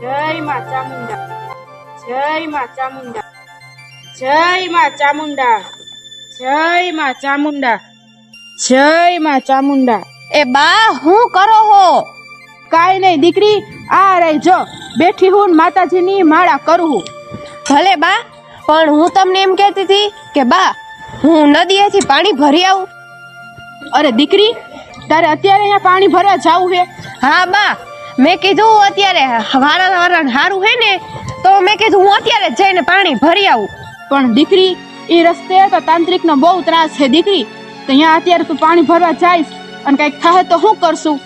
જય માં ચામુંડા જય માં ચામુંડા જય માં ચામુંડા જય માં ચામુંડા જય માં ચામુંડા એ બા હું કરો હો? કાઈ નહીં દીકરી આ રહી જો. બેઠી હું માતાજીની માળા કરું ભલે બા પણ હું તમને એમ કહેતી હતી કે બા હું નદીએથી પાણી ભરી આવું. અરે દીકરી તારે અત્યારે અહીંયા પાણી ભરવા જવું છે હા બા મેં કીધું અત્યારે વારા વારા સારું હે ને તો મેં કીધું હું અત્યારે જ જઈને પાણી ભરી આવું. પણ દીકરી એ રસ્તે તો તાંત્રિકનો બહુ ત્રાસ છે દીકરી. તો અહીંયા અત્યારે તું પાણી ભરવા જઈશ અને કંઈક થાય તો શું કરશું?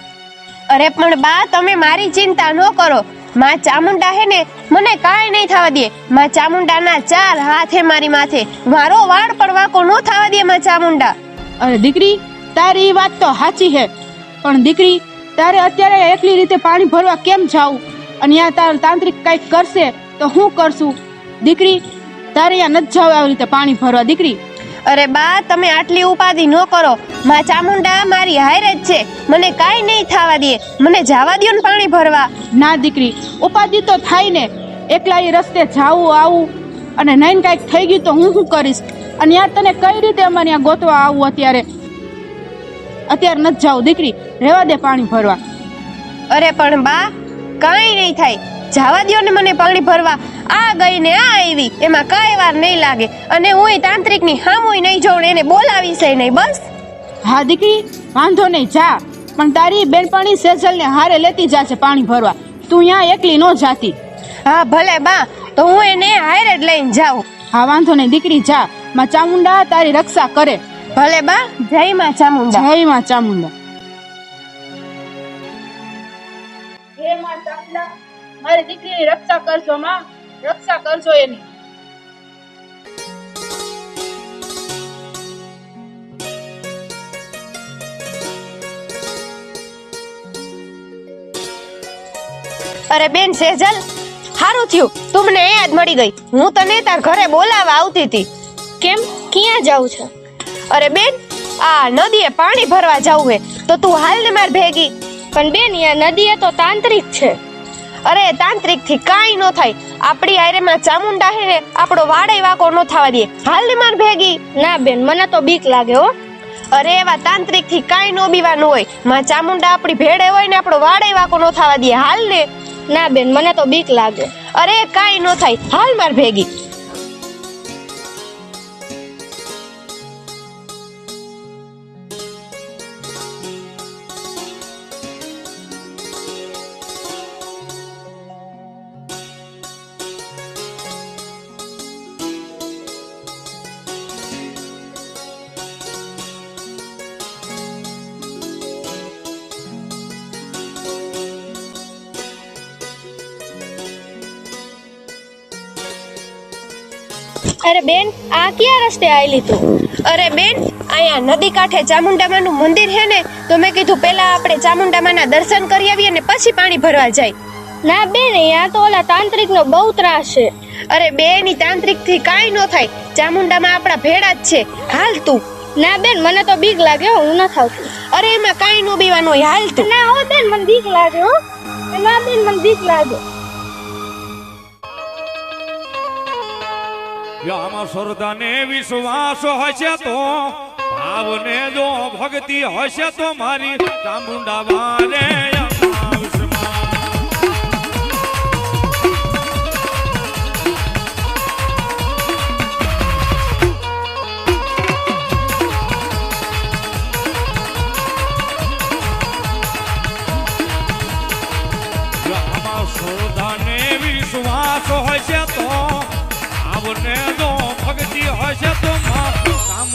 અરે પણ બા તમે મારી ચિંતા ન કરો. માં ચામુંડા હે ને, મને કાંઈ નહીં થવા દે. માં ચામુંડાના ચાર હાથ હે મારી માથે. મારો વાળ પણ વાંકો ન થવા દે માં ચામુંડા. અરે દીકરી, તારી વાત તો સાચી છે પણ દીકરી, તારે અત્યારે એકલી રીતે પાણી ભરવા કેમ જાવું અને ત્યાં તાર તાંત્રિક કંઈક કરશે તો હું કરશું? દીકરી, તારે અહીંયા નથી જાવ આવી રીતે પાણી ભરવા. દીકરી અરે બા તમે આટલી ઉપાધિ ન કરો. માં ચામુંડા મારી હારે જ છે. મને કાંઈ નહીં થવા દે. મને જવા દ્યો ને પાણી ભરવા. ના દીકરી ઉપાધિ તો થાય ને. એકલા એ રસ્તે જાવું આવું. અને નહીં કાંઈક થઈ ગયું તો હું શું કરીશ? અને યાર તને કઈ રીતે અમારે ત્યાં ગોતવા આવું અત્યારે? અત્યારે નથી જાવું દીકરી. રહેવા દે પાણી ભરવા. અરે પણ બા કાંઈ નહીં થાય. જવા દો ને મને પાણી ભરવા. આ ગઈ ને આ આવી. એમાં કાંઈ વાર નહીં લાગે. અને હું તાંત્રિકની હામુય નહીં જોઉં એને બોલાવીશ નહીં બસ. હા દીકરી વાંધો નહીં જા. પણ તારી બેનપણી સેજલને હારે લેતી જાશે પાણી ભરવા. તું અહીંયા એકલી ન જાતી. હા ભલે બા તો હું એને હારે જ લઈને જાઉં. હા વાંધો નહીં દીકરી જા. માં ચામુંડા તારી રક્ષા કરે. ભલે બા જય માં ચામુંડા. જય માં ચામુંડા. હે માં ચામુંડા મારી દીકરીની રક્ષા કરજો માં. રક્ષા કરજો એની. અરે બેન સેજલ સારું થયું. તું મને અહીંયા જ મળી ગઈ. હું તને તાર ઘરે બોલાવવા આવતી હતી. કેમ? ક્યાં જાઉં છે? અરે બેન આ નદીએ પાણી ભરવા જવું હે. તો તું હાલ ને માર ભેગી. પણ બેન યા નદીએ તો તાંત્રિક છે. અરે તાંત્રિકથી કાંઈ નો થાય. આપણી માં ચામુંડા હે ને આપણો વાડે વાકો નો થવા દે. હાલ ને માર ભેગી. ના બેન મને તો બીક લાગે હો. અરે એવા તાંત્રિકથી કાંઈ નો બીવાનું હોય. માં ચામુંડા આપણી ભેડે હોય ને આપણો વાડે વાકો નો થવા દે. હાલ ને. ના બેન મને તો બીક લાગે. અરે કાંઈ નો થાય. હાલ માર ભેગી. રસ્તે આવી લીધું અરે બેન અહીંયા નદી કાંઠે ચામુંડામાનું મંદિર છે ને તો મેં કીધું પહેલા આપણે ચામુંડામાના દર્શન કરી આવીએ ને પછી પાણી ભરવા જાય. ના બેન અહીંયા તો ઓલા તાંત્રિકનો બહુ ત્રાસ છે. અરે બેની તાંત્રિકથી કાંઈ ન થાય. ચામુંડામાં આપણા ભેડા જ છે. હાલ તું. ના બેન મને તો બીક લાગે હો, ન થાવતી અરે એમાં કાંઈ ન બીવાનું હાલ તું. ના હો બેન મને બીક લાગે હો. ના બેન મને બીક લાગે. આમાં શ્રદ્ધાને વિશ્વાસ હશે તો ભાવને જો ભક્તિ હશે તો મારી ચામુંડા વારે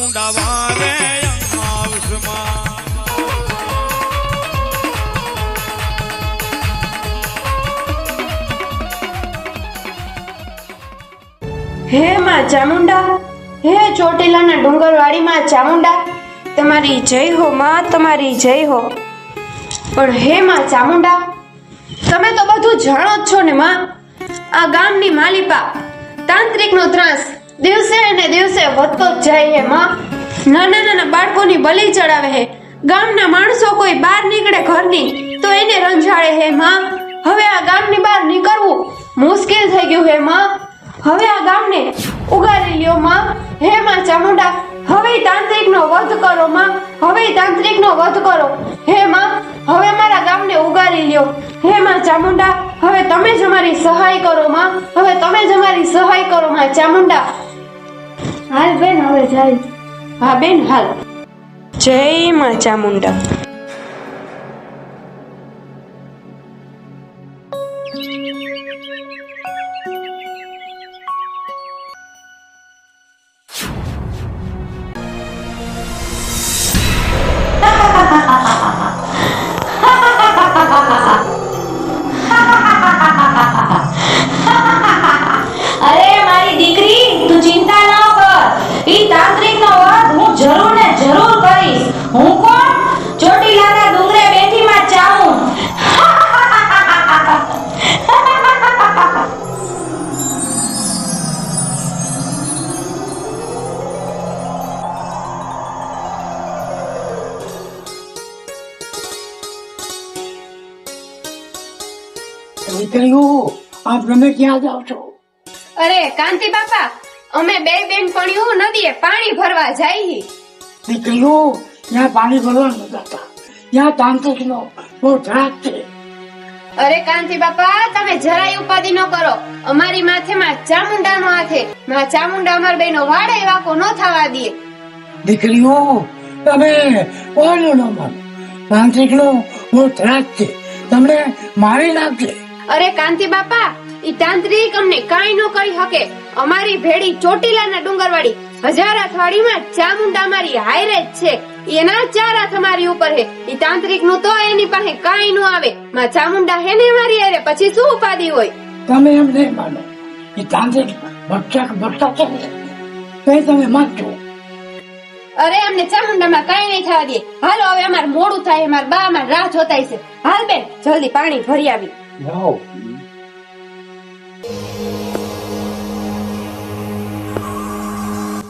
વારે આવશમાં. હે માં ચામુંડા, હે ચોટીલાના ડુંગરવાડી માં ચામુંડા, તમારી જય હો માં, તમારી જય હો પણ હે માં ચામુંડા, તમે તો બધું જાણો જ છો ને માં આ ગામની માલિપા તાંત્રિકનો ત્રાસ દિવસે ને દિવસે વધતો જ જાય હે માં. નાના નાના બાળકોની બલી ચડાવે હે. ગામના માણસો કોઈ બહાર નીકળે ઘરની, તો એને રંજાડે હે માં. હવે આ ગામની બહાર નીકળવું મુશ્કેલ થઈ ગયું હે માં. હવે આ ગામને ઉગારી લ્યો માં. હે માં ચામુંડા, હવે તાંત્રિકનો વધ કરો માં. હવે તાંત્રિકનો વધ કરો. હે માં, હવે મારા ગામને ઉગારી લ્યો. હે માં ચામુંડા, હવે તમે જ અમારી સહાય કરો માં. હવે તમે જ અમારી સહાય કરો માં ચામુંડા. હાલ બેન હવે જાય. હા બેન હાલ. જય માં ચામુંડા તમે જાઓ છો. અરે કાંતિ બાપા અમે બે બેનપણીઓ નદીએ પાણી ભરવા જઈએ. દીકરીઓ ત્યાં પાણી ભરવા ન જતા. ત્યાં તાંત્રિકનો બહુ ત્રાસ છે. અરે કાંતિ બાપા તમે જરાય ઉપાધિ ન કરો. અમારી માથે માં ચામુંડાનો હાથે માં ચામુંડા અમાર બેનો વાડે વાકો ન થવા દે. દીકરીઓ તમે કોનું ન માનો. તાંત્રિકનો બહુ ત્રાસ છે. તમને મારી નાખશે અરે કાંતિ બાપા ઈ તાંત્રિક અમને કાંઈ નો કહી શકે. અમારી ભેડી ચોટીલાના ડુંગરવાડી હજાર અથવાડીમાં ચામુંડા મારી હાયરે જ છે. એના ચાર હાથ મારી ઉપર હે. ઈ તાંત્રિકનું તો એની પાસે કાંઈ નું આવે. માં ચામુંડા હે ને મારી અરે પછી શું ઉપાધિ હોય? તમે એમ નહીં માનો. ઈ તાંત્રિક ભક્ષક ભક્ષક છે ને? તે તમે માનજો. અરે અમને ચામુંડામાં કઈ નહીં થવા દે. હાલો હવે અમાર મોડું થાય અમાર બા અમાર રાહ જોતાય છે. હાલ બેન જલ્દી પાણી ભરી આવી. જાઓ.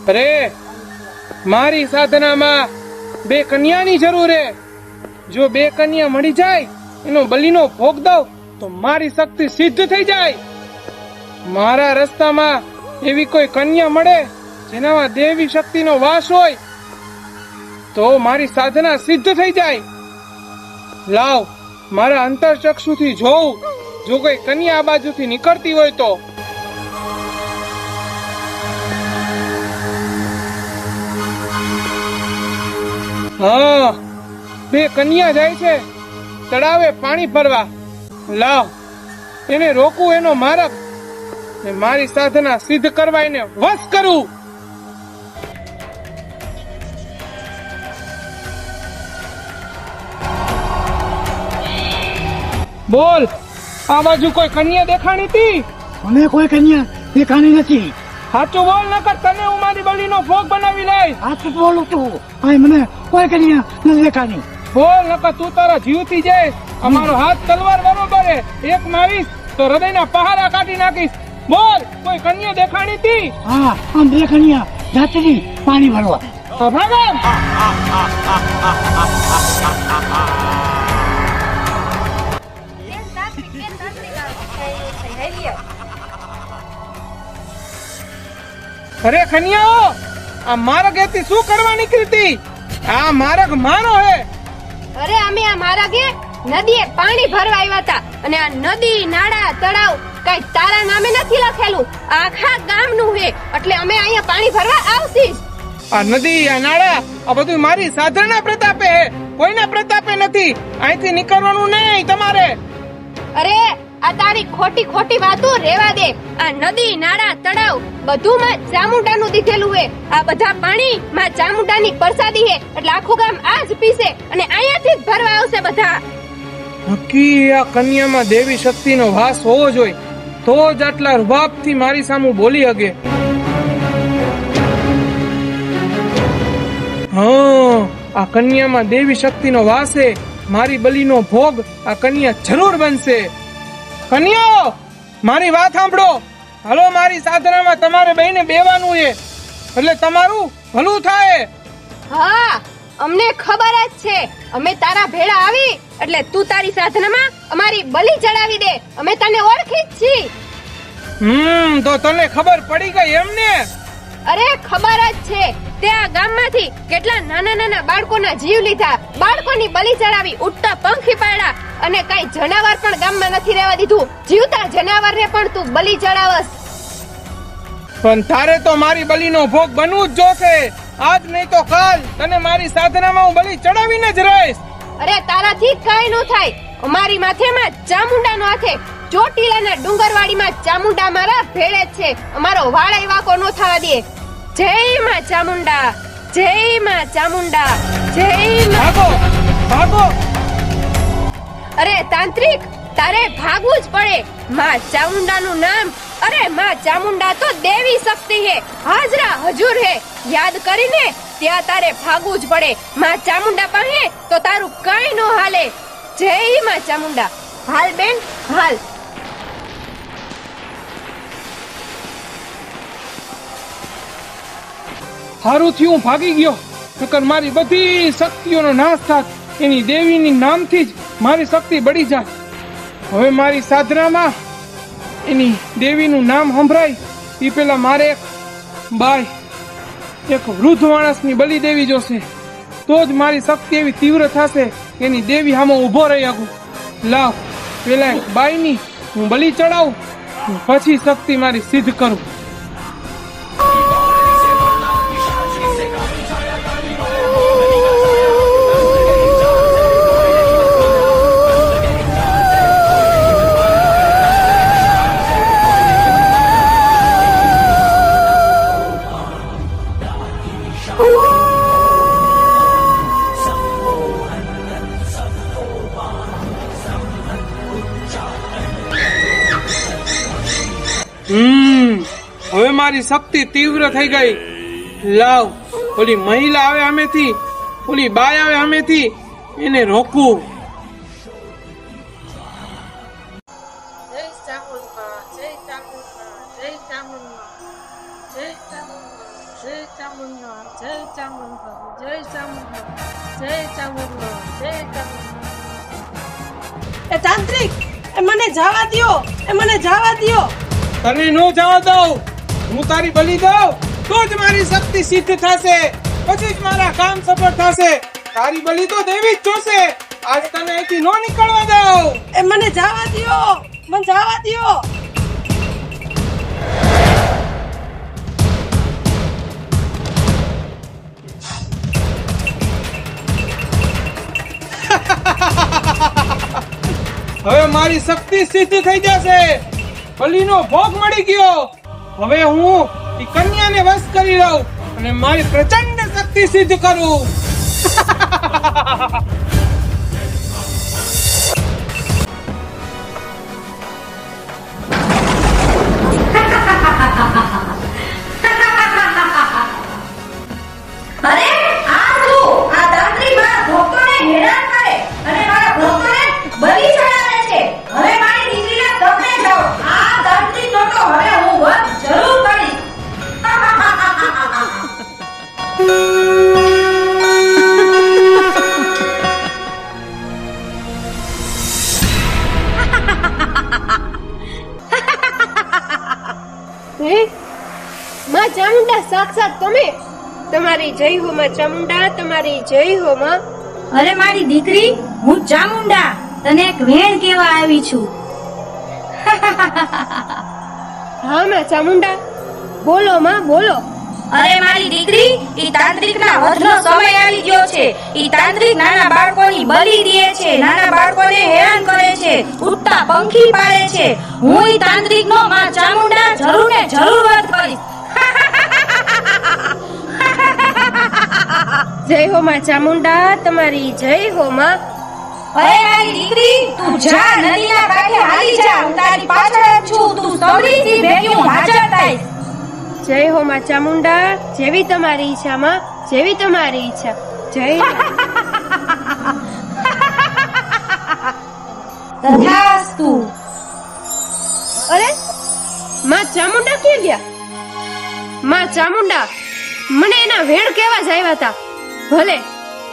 અરે, મારી સાધનામાં બે કન્યાની જરૂર છે જો બે કન્યા મળી જાય, એનો બલીનો ભોગ દઉં, તો મારી શક્તિ સિદ્ધ થઈ જાય. મારા રસ્તામાં એવી કોઈ કન્યા મળે, જેનામાં દેવી શક્તિનો વાસ હોય, તો મારી સાધના સિદ્ધ થઈ જાય. લાવ, મારા અંતરચક્ષુથી જોઉં. જો કોઈ કન્યા આ બાજુથી નીકળતી હોય તો હા, બે કન્યા જાય છે. તળાવે પાણી ભરવા. લાવ, એને રોકવું એનો મારક. ને મારી સાધના સિદ્ધ કરવા એને વશ કરું. બોલ, આ બાજુ કોઈ કન્યા દેખાણી હતી? મને કોઈ કન્યા દેખાણી નથી. સાચું બોલ નકર તને હું મારી બલીનો ભોગ બનાવી લઈશ. સાચું બોલું તું. ભાઈ મને કોઈ કરી નથી દેખાણી બોલ નકર તું તારા જીવથી જઈશ. અમારો હાથ તલવાર બરોબર એક મારીશ તો હૃદયના પહારા કાઢી નાખીશ. બોલ કોઈ કન્યા દેખાણી હતી હા આમ બે કન્યા જાતી પાણી ભરવા. ભાગમ અરે ખનિયાઓ આ માર્ગ એથી શું કરવા નીકળી હતી? આ માર્ગ મારો હે. અરે અમે આ મારા ઘે નદીએ પાણી ભરવા આવ્યા હતા અને આ નદી નાળા તળાવ કઈ તારા નામે નથી લખેલું. આખા ગામનું હે એટલે અમે અહીંયા પાણી ભરવા આવતી આ નદી આ નાળા આ બધું મારી સાધના પ્રતાપે હે. કોઈના પ્રતાપે નથી. અહીંથી નીકળવાનું નહીં તમારે. અરે આ તારી ખોટી ખોટી વાતો રેવા દે. આ નદી, નાળા, તળાવ બધું માં ચામુંડાનું દીધેલું હે. આ બધા પાણી માં ચામુંડાની પરસાદી હે. એટલે આખું ગામ આ જ પીસે અને અહીંયાથી જ ભરવા આવશે બધા. હકી આ કન્યામાં દેવી શક્તિનો વાસ હોવો જોઈએ. તો જ આટલા રૂબાબથી મારી સામું બોલી હગે. હા, આ કન્યામાં દેવી શક્તિનો વાસ છે મારી બલીનો ભોગ આ કન્યા જરૂર બનશે. કન્યાઓ મારી વાત સાંભળો. હલો મારી સાધનામાં તમારે બેને બેવાનું છે. એટલે તમારું ભલું થાય. હા અમને ખબર જ છે. અમે તારા ભેળા આવી એટલે તું તારી સાધનામાં અમારી બલી ચડાવી દે. અમે તને ઓળખી જ છીએ. હમ તો તને ખબર પડી ગઈ એમને? અરે ખબર જ છે. તે આ ગામમાંથી કેટલા નાના નાના બાળકોના જીવ લીધા. બાળકોની બલી ચડાવી ઉડતા પંખી પાડ્યા અને કઈ જનાવર પણ ગામમાં નથી રહેવા દીધું. જીવતા જનાવરને પણ તું બલી ચડાવસ. પણ તારે તો મારી બલીનો ભોગ બનવું જ જોશે. આજ નહીં તો કાલ તને મારી સાધનામાં હું બલી ચડાવીને જ રહીશ. અરે તારાથી કઈ ન થાય. અમારી માથેમાં ચામુંડાનો હાથે ચોટીલાના ડુંગરવાડીમાં ચામુંડા મારા ભેળે છે. અમારો વાળાઈ વાકો નો થવા દે. જય માં ચામુંડા જય માં ચામુંડા જય ભાગો ભાગો. અરે તાંત્રિક તારે ભાગવું જ પડે. માં ચામુંડાનું નામ અરે માં ચામુંડા તો દેવી શક્તિ હે. હાજરા હજુર હે. યાદ કરીને ત્યાં તારે ભાગવું જ પડે. માં ચામુંડા પાસે તો તારું કઈ નો હાલે. જય માં ચામુંડા. હાલ બેન હાલ. હારું થયું હું ભાગી ગયો. નકર મારી બધી શક્તિઓનો નાશ થાત. એની દેવીની નામથી જ મારી શક્તિ બળી જાત. હવે મારી સાધનામાં એની દેવીનું નામ સંભળાય. એ પેલા મારે એક બાય, એક વૃદ્ધ માણસની બલિ દેવી જોશે. તો જ મારી શક્તિ એવી તીવ્ર થશે. એની દેવી હામો ઊભો રહી શકું લાવ, પેલા એક બાયની હું બલિ ચડાવું. પછી શક્તિ મારી સિદ્ધ કરું. હમ હવે મારી શક્તિ તીવ્ર થઈ ગઈ. લાવ ઓલી મહિલા આવે અમેથી ઓલી બાય આવે અમેથી એને રોકવું એ તાંત્રિક એ મને જવા દો એ મને જવા દો તને નો જવા દઉં હું તારી બલી દઉં. તો જ મારી શક્તિ સિદ્ધ થશે. પછી જ મારા કામ સફળ થશે. તારી બલી તો દેવી જ જોશે. આજ તને અહીંથી નો નીકળવા દઉં. એ મને જવા દ્યો. મને જવા દ્યો. હવે મારી શક્તિ સિદ્ધ થઈ જશે. બલીનો ભોગ મળી ગયો. હવે હું એ કન્યાને વશ કરી લઉં અને મારી પ્રચંડ શક્તિ સિદ્ધ કરું. હે? માં ચામુંડા સાક્ષાત તમે? તમારી જય હો માં ચામુંડા તમારી જય હો માં અરે મારી દીકરી હું ચામુંડા તને એક વેણ કેવા આવી છું. હા માં ચામુંડા. બોલો માં બોલો. અરે મારી દીકરી ઈ તાંત્રિકના વધનો સમય આવી ગયો છે. ઈ તાંત્રિક નાના બાળકોની બલી દે છે. નાના બાળકોને હેરાન કરે છે. ઉડતા પંખી પાડે છે. હું ઈ તાંત્રિકનો માં ચામુંડા જરૂર ને જરૂર વધ કરીશ. જય હો માં ચામુંડા તમારી જય હો માં. અરે મારી દીકરી તું જા નદીના કાંઠે હાલી જા. હું તારી પાછળ છું. તું સૌરીથી ભેગી હું હાજર થઈશ. જય હો માં ચામુંડા જેવી તમારી ઈચ્છા માં જેવી તમારી ઈચ્છા. જય તથાસ્તુ. અરે માં ચામુંડા ક્યાં ગયા? માં ચામુંડા મને એના વેણ કેવા જ આવ્યા હતા ભલે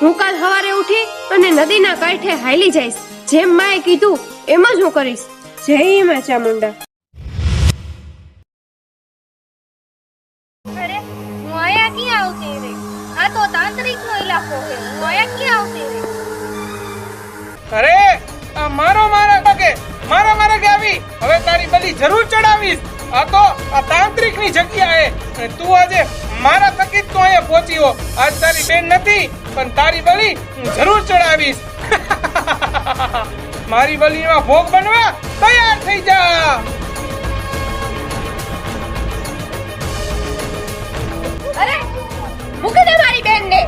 હું કાલ સવારે ઉઠી અને નદીના કાંઠે હાલી જઈશ. જેમ માએ કીધું એમ જ હું કરીશ. જય માં ચામુંડા જરૂર ચડાવીશ. આ તો આ તાંત્રિકની જગ્યાએ તું આજે મારા થકી તું અહીંયા પહોંચ્યો આજ તારી બેન નથી પણ તારી બલી હું જરૂર ચડાવીશ. મારી બલીમાં ભોગ બનવા તૈયાર થઈ જા. અરે મૂકી દે મારી બેનને.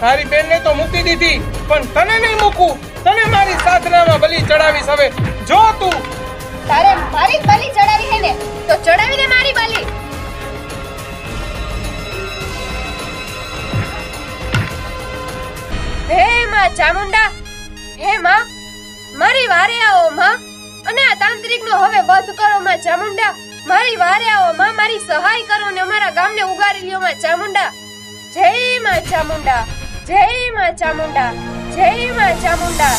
તારી બેનને તો મૂકી દીધી પણ તને નહીં મૂકું. તને મારી સાધનામાં બલી ચડાવીશ હવે. જો તું તારે મારી જ ચડાવી હે ને, તો ચડાવી દે મારી બલી હે માં ચામુંડા, હે માં, મારી વારે આવો માં. અને આ તાંત્રિક નો હવે વધ કરો માં ચામુંડા. મારી વારે આવો માં, મારી સહાય કરો ને અમારા ગામને ઉગારી લ્યો માં ચામુંડા. જય માં ચામુંડા, જય માં ચામુંડા, જય માં ચામુંડા.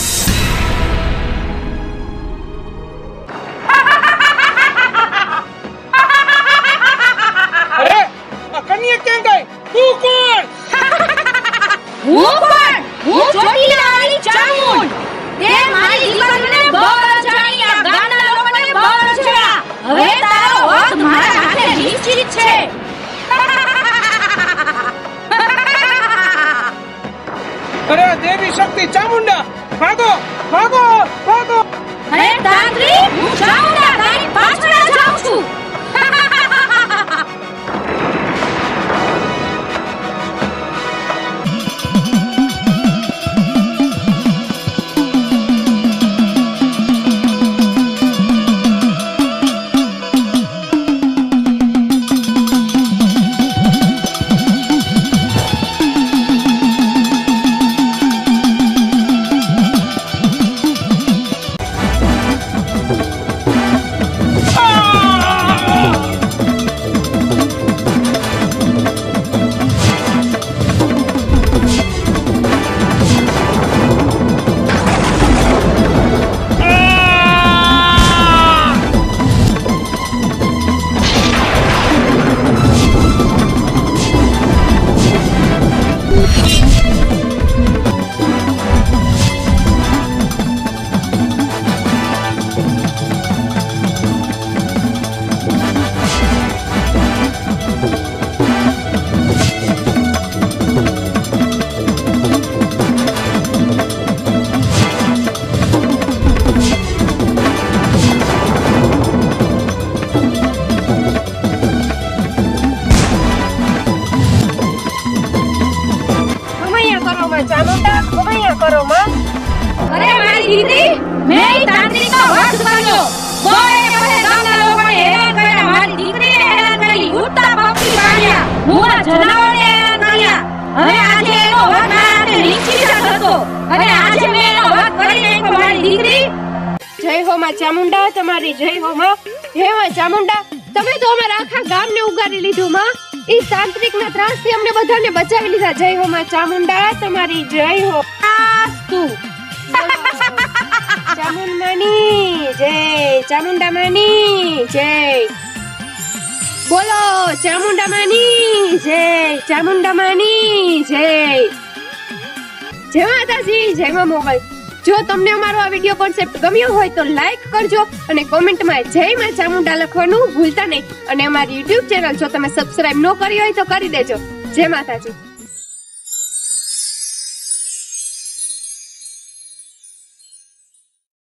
જય હો માં ચામુંડા, તમારી જય હો માં. હે માં ચામુંડા, તમે તો અમારા આખા ગામને ઉગારી લીધું માં. ઈ ત્રાસથી અમને બધાને બચાવી લીધા. જય હો માં ચામુંડા, તમારી જય હો. આસ્તુ. જય. ચામુંડા માની જય. બોલો ચામુંડા માની જય. ચામુંડા માની જય. જય માતાજી, જય મા મોગલ. જો તમને અમારો આ વીડિયો કોન્સેપ્ટ ગમ્યો હોય તો લાઈક કરજો અને કોમેન્ટમાં જય માં ચામુંડા લખવાનું ભૂલતા નહીં. અને અમારી યુટ્યુબ ચેનલ જો તમે સબસ્ક્રાઇબ ન કરી હોય તો કરી દેજો. જય માતાજી.